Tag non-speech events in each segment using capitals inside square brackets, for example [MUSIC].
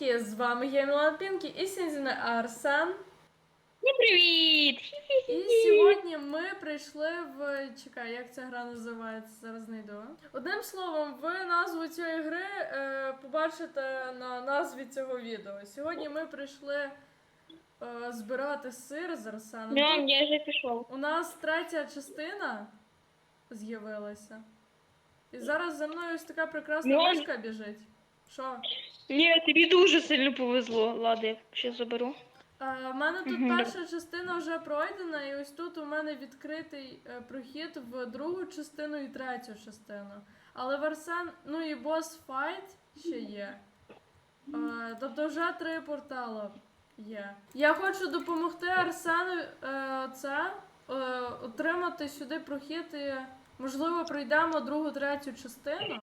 Привітки! З вами я Мілан Пінкі і Сінзіна Арсан. Ну, привіт! І сьогодні ми прийшли в. Чекай, як ця гра називається? Зараз знайду. Одним словом, ви назву цієї гри е, побачите на назві цього відео. Сьогодні ми прийшли е, збирати сир з Арсеном. Мам, я вже пішов. У нас третя частина з'явилася. І зараз за мною ось така прекрасна Мам. мишка біжить. Що? Ні, тобі дуже сильно повезло. Ладно, я ще заберу. Е, У мене тут Мгм. перша частина вже пройдена, і ось тут у мене відкритий е, прохід в другу частину і третю частину. Але в Арсен, ну і бос файт ще є. Е, Тобто вже три портали є. Я хочу допомогти Арсену е, це е, отримати сюди прохід і можливо пройдемо другу, третю частину.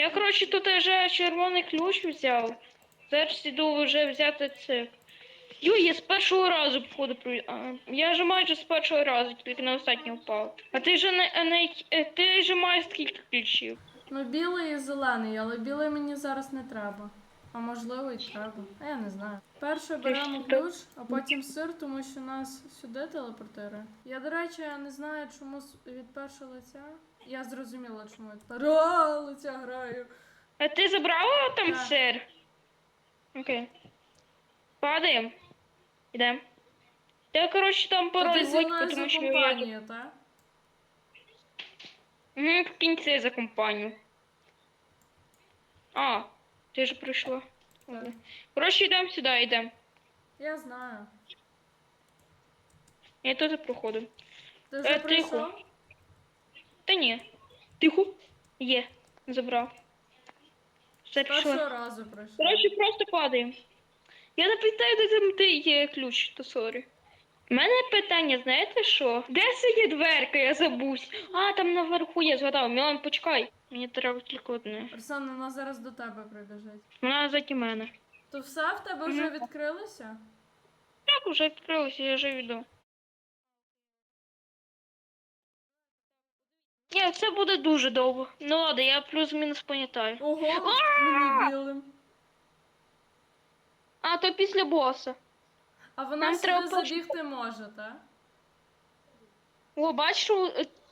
Я, коротше, тут вже червоний ключ взяв. Зараз іду вже взяти це. Йо, я з першого разу, походу, прой- Я вже майже з першого разу, тільки на останній впав. А ти вже не, не ти вже маєш скільки ключів? Ну, білий і зелений, але білий мені зараз не треба. А можливо, і треба. А я не знаю. Перше беремо ключ, а потім сир, тому що нас сюди телепортирує. Я, до речі, не знаю, чому від першого лиця. Я зрозуміла, чому від першого лиця граю. А ти забрала там Так. сир? Окей. Падаємо. Ідемо. Ти, коротше, там То пароль ти зі вводь, мною тому за що я... компанію, так? Угу, в кінці за компанію. А, ти ж прийшла. Ладно. Коротше, йдемо сюди, йдемо. Я знаю. Я тут проходив. Ти вже Е, тихо. Та ні. Тихо. Є. Забрав. Все першого пішло. разу. Коротше, просто падаємо. Я не питаю, де там де є ключ, то сорі. У мене питання, знаєте що? Де сидить дверка, я забусь. А, там наверху я згадав. Мілан, почекай. Мені треба тільки одне. Арсен, вона зараз до тебе прибіжить. Вона заді мене. То все в тебе вже відкрилося? Так, вже відкрилося, я вже йду. Ні, це буде дуже довго. Ну ладно, я плюс-мінус пам'ятаю. Ого, мені білим. А, то після боса. А вона Нам сюди треба забігти може, так? О, бачиш,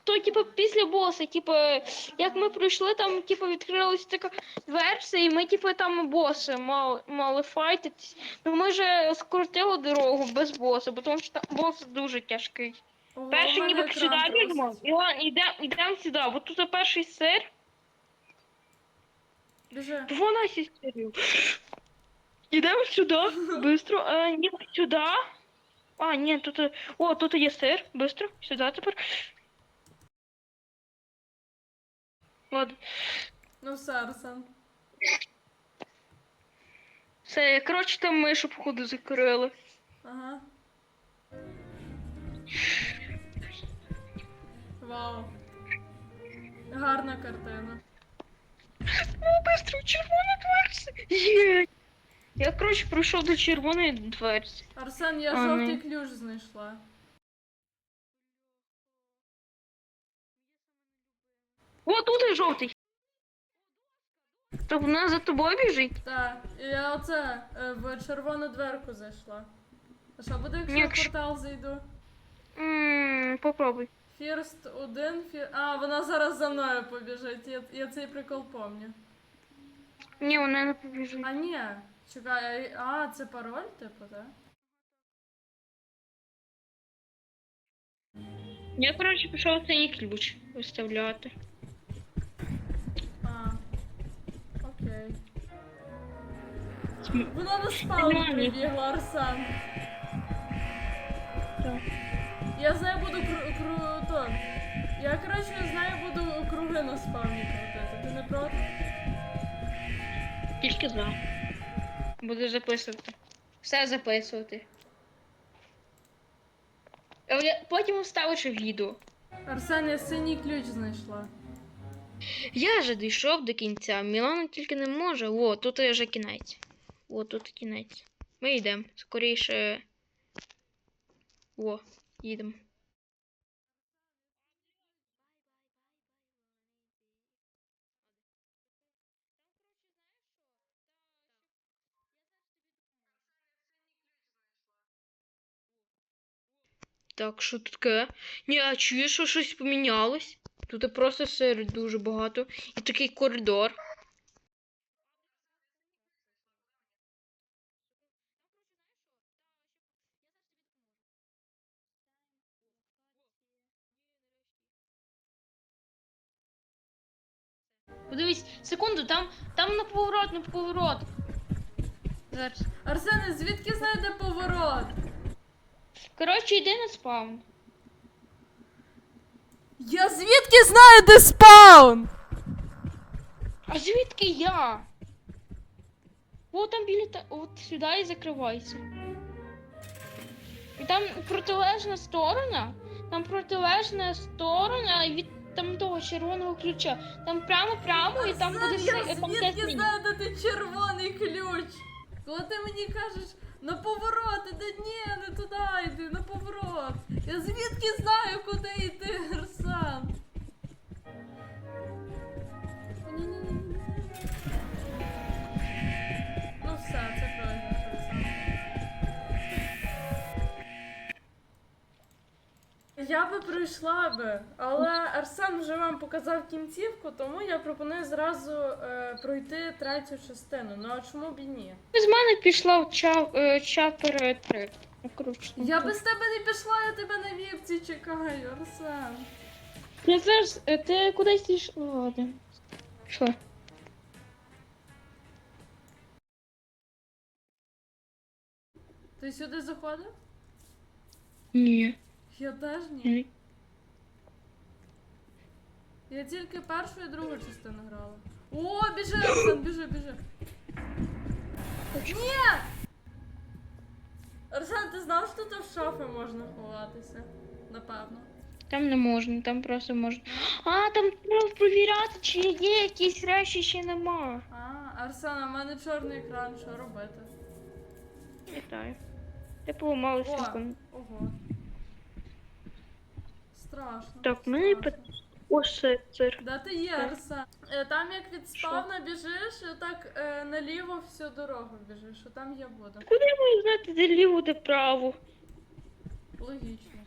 то типу після боса, типу, як ми пройшли, там типу відкрилася така версія, і ми типу там боси мали, мали файтитись. Ну ми же скрутили дорогу без боса, бо тому що там бос дуже тяжкий. Перший ніби сюди труситься. Іван, ідемо ідем сюди, бо тут перший сир. Біжи. Вона сестрю. Ідемо сюди, [LAUGHS] быстро. А, ні, сюди. А, ні, тут. е, О, тут є сир. Быстро. Сюди тепер. Ладно. Ну все, Арсен. Все, коротше, там мишу, походу, закрили. Ага. Вау. Гарна картина. О, быстро, червона дверця. Є. Я, коротше, прийшов до червоної дверці. Арсен, я А, жовтий ключ знайшла. О, тут і жовтий. То вона за тобою біжить? Так, і я оце е, в червону дверку зайшла. А що буде, якщо Ні, в якщо- портал зайду? Ммм, попробуй. Фірст один, фір... А, вона зараз за мною побіжить. Я, я цей прикол помню. Ні, вона не побіжить. А ні, чекай, а а, це пароль, типу, так? Я, коротше, пішов цей ключ виставляти. А. Окей. Вона на спаун прибігла, Арсан. Так. Я з нею буду кру... кру... то. Я, коротше, з нею буду круги на спавні крутити. Ти не проти? Тільки за. Буду записувати. Все записувати. А я Потім вставиш відео. Арсен, я синій ключ знайшла. Я же дійшов до кінця. Мілана тільки не може. О, тут вже кінець. О, тут кінець. Ми йдемо. Скоріше. О, Їдемо. Так, що таке? Ні, а чуєш, що щось помінялось? Тут просто все дуже багато. І такий коридор. Подивись, секунду, там, там на поворот, на поворот. Зараз. Арсене, звідки знайде поворот? Коротше, йди на спаун. Я звідки знаю, де спаун? А звідки я? О, там біля та... От сюди і закривайся. І там протилежна сторона. Там протилежна сторона від там того червоного ключа. Там прямо-прямо і там буде я звідки знаю, де ти червоний ключ? Коли ти мені кажеш на поворот, да ні, не туди йди, на поворот. Я звідки знаю, куди йти, Арсен? Я би пройшла би, але Арсен вже вам показав кінцівку, тому я пропоную зразу е, пройти третю частину. Ну а чому б і ні? З мене пішла в ча... е, чапер 3. Я без тебе не пішла, я тебе на віпці чекаю, Арсен. Я зараз, е, ти кудись йшла. Ладно. Що? Ти сюди заходив? Ні. Я теж ні. Я тільки першу і другу частину грала. О, біжи, Арсен, біжи, біжи. Ні! Арсен, ти знав, що тут в шафи можна ховатися? Напевно. Там не можна, там просто можна. А, там треба провіряти, чи є якісь речі, чи нема. А, Арсен, у мене чорний екран, що робити? Вітаю. Ти поламала О, ого. Страшно. Так, мене страшно. Ось цир. Де ти є, Арсен? Е, Там як від спавна біжиш, і так е, наліво всю дорогу біжиш, що там я буду. Куди я маю знати, де ліво, де право? Логічно.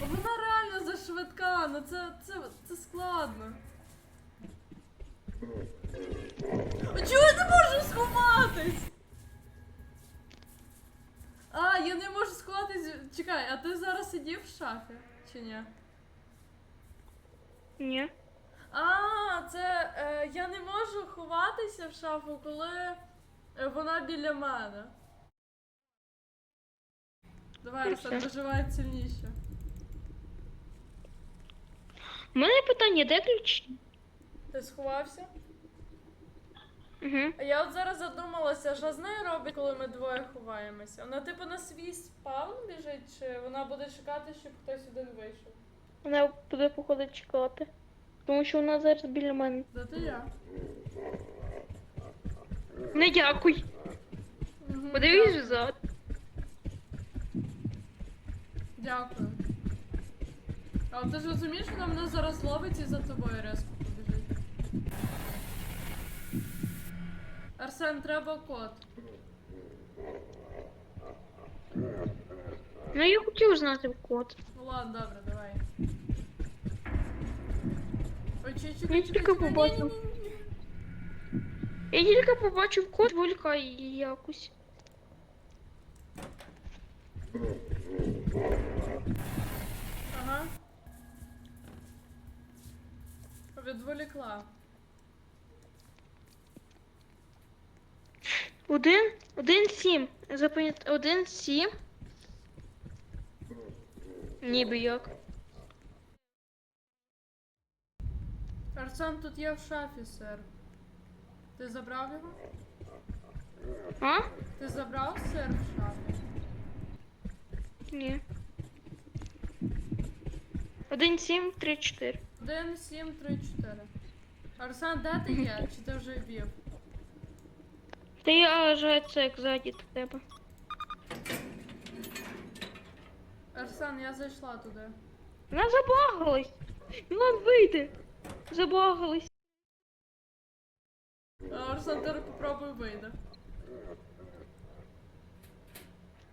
Вона реально зашвидка, ну це, це, це складно. А Чого я не можу сховатись? Я не можу сховатись. Чекай, а ти зараз сидів в шафі? Чи ні? Ні. А, це е, я не можу ховатися в шафу, коли е, вона біля мене. Давай, Арсен, все. виживай сильніше. У мене питання, де ключі? Ти сховався? Угу. А я от зараз задумалася, що з нею робить, коли ми двоє ховаємося. Вона типу на свій спаун біжить, чи вона буде чекати, щоб хтось один вийшов? Вона буде походу чекати. Тому що вона зараз біля мене. Де ти я? Не дякуй. Мгм, Подивись дякую. взад. Дякую. А ти ж розумієш, вона мене зараз ловить і за тобою резко побіжить. Арсен, треба код. Ну я хотів знати код. Ну ладно, добре, давай. Ой, чекай, Я чекай, тільки чекай, чекай, побачив. ні-ні-ні. Я тільки побачив код, волька і якось. Ага. Відволікла. Один, один сім. Запам'ят... Один сім. Ніби як. Арсен, тут є в шафі, сир. Ти забрав його? А? Ти забрав сир в шафі? Ні. Один сім, три, чотири. 1, 7, 3, 4. Арсен, де ти є? Чи ти вже вів? Та я вже це як ззаді до тебе. Арсен, я зайшла туди. Вона забагалась. Мілан вийде. Забагалась. Арсен, ти попробуй вийде.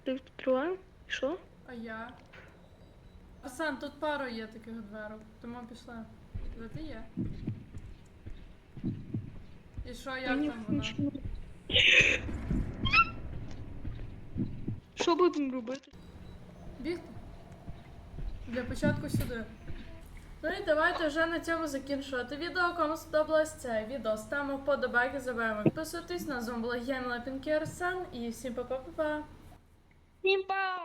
відкриваємо. Що? А я? Арсен, тут пару є таких дверок, тому пішли. Де ти є? І що, як там вона? Що будемо робити? Бігти? Для початку сюди. Ну і давайте вже на цьому закінчувати відео. Кому сподобалось це відео, ставимо вподобайки, забуваємо підписуватись. На зум була Єміла Пінкі Арсен і всім па-па-па-па. Всім па!